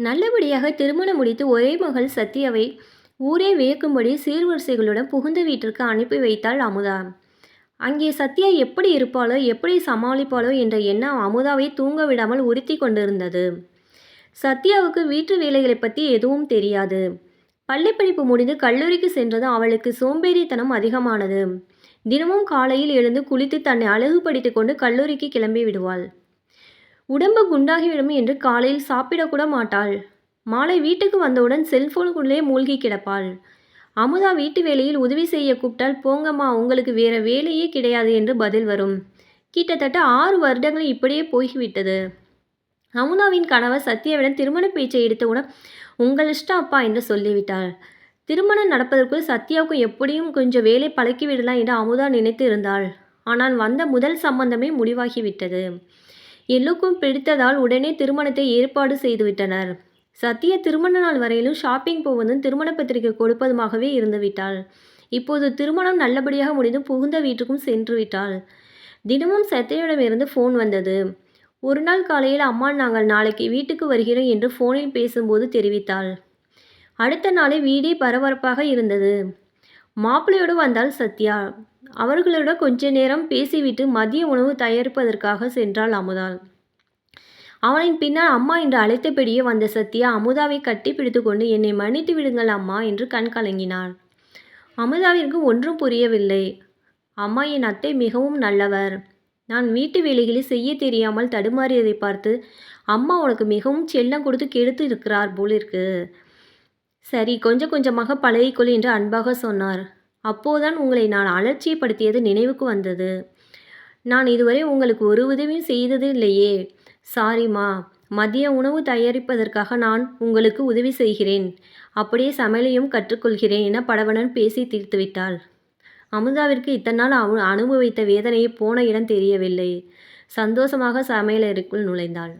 நல்லபடியாக திருமணம் முடித்து ஒரே மகள் சத்யாவை ஊரே வியக்கும்படி சீர்வரிசைகளுடன் புகுந்த வீட்டிற்கு அனுப்பி வைத்தாள் அமுதா. அங்கே சத்யா எப்படி இருப்பாளோ எப்படி சமாளிப்பாளோ என்ற எண்ணம் அமுதாவை தூங்க விடாமல் உறுத்தி கொண்டிருந்தது. சத்யாவுக்கு வீட்டு வேலைகளை பற்றி எதுவும் தெரியாது. பள்ளிப்படிப்பு முடிந்து கல்லூரிக்கு சென்றது அவளுக்கு சோம்பேறித்தனம் அதிகமானது. தினமும் காலையில் எழுந்து குளித்து தன்னை அழகுபடுத்திக் கொண்டு கல்லூரிக்கு கிளம்பி விடுவாள். உடம்பு குண்டாகிவிடும் என்று காலையில் சாப்பிடக்கூட மாட்டாள். மாலை வீட்டுக்கு வந்தவுடன் செல்போனுக்குள்ளே மூழ்கி கிடப்பாள். அமுதா வீட்டு வேலையில் உதவி செய்ய கூப்பிட்டால் போங்கம்மா உங்களுக்கு வேற வேலையே கிடையாது என்று பதில் வரும். கிட்டத்தட்ட ஆறு வருடங்கள் இப்படியே போய்விட்டது. அமுதாவின் கணவர் சத்யாவிடம் திருமண பேச்சை எடுத்தவுடன் உங்கள் இஷ்டம் அப்பா என்று சொல்லிவிட்டாள். திருமணம் நடப்பதற்குள் சத்யாவுக்கும் எப்படியும் கொஞ்சம் வேலை பழக்கிவிடலாம் என்று அமுதா நினைத்து இருந்தாள் ஆனால் வந்த முதல் சம்பந்தமே முடிவாகிவிட்டது. எல்லோருக்கும் பிடித்ததால் உடனே திருமணத்தை ஏற்பாடு செய்துவிட்டனர். சத்யா திருமண நாள் வரையிலும் ஷாப்பிங் போவதும் திருமண பத்திரிகை கொடுப்பதுமாகவே இருந்துவிட்டாள். இப்போது திருமணம் நல்லபடியாக முடிந்து புகுந்த வீட்டுக்கும் சென்று விட்டாள் தினமும் சத்தியிடமிருந்து ஃபோன் வந்தது. ஒரு நாள் காலையில் அம்மா நாங்கள் நாளைக்கு வீட்டுக்கு வருகிறோம் என்று ஃபோனில் பேசும்போது தெரிவித்தாள். அடுத்த நாளே வீடே பரபரப்பாக இருந்தது. மாப்பிள்ளையோடு வந்தால் சத்யா. அவர்களோட கொஞ்ச நேரம் பேசிவிட்டு மதிய உணவு தயாரிப்பதற்காக சென்றாள் அமுதாள். அவனின் பின்னால் அம்மா என்று அழைத்தபடியே வந்த சத்யா அமுதாவை கட்டி பிடித்து கொண்டு என்னை மன்னித்து விடுங்கள் அம்மா என்று கண் கலங்கினாள். அமுதாவிற்கு ஒன்றும் புரியவில்லை. அம்மா என் அத்தை மிகவும் நல்லவர். நான் வீட்டு வேலைகளை செய்ய தெரியாமல் தடுமாறியதை பார்த்து அம்மா உனக்கு மிகவும் செல்லம் கொடுத்து கெடுத்து இருக்கிறார் போலிருக்கு. சரி கொஞ்சம் கொஞ்சமாக பழகிக்கொள் என்று அன்பாக சொன்னார். அப்போதான் உங்களை நான் அலட்சியப்படுத்தியது நினைவுக்கு வந்தது. நான் இதுவரை உங்களுக்கு ஒரு உதவியும் செய்தது இல்லையே. சாரிம்மா மதிய உணவு தயாரிப்பதற்காக நான் உங்களுக்கு உதவி செய்கிறேன். அப்படியே சமையலையும் கற்றுக்கொள்கிறேன் என படவனன் பேசி தீர்த்துவிட்டாள் அமுதாவிற்கு இத்தனை நாள் அனுபவித்த வேதனையை போன இடம் தெரியவில்லை. சந்தோஷமாக சமையலறைக்குள் நுழைந்தாள்.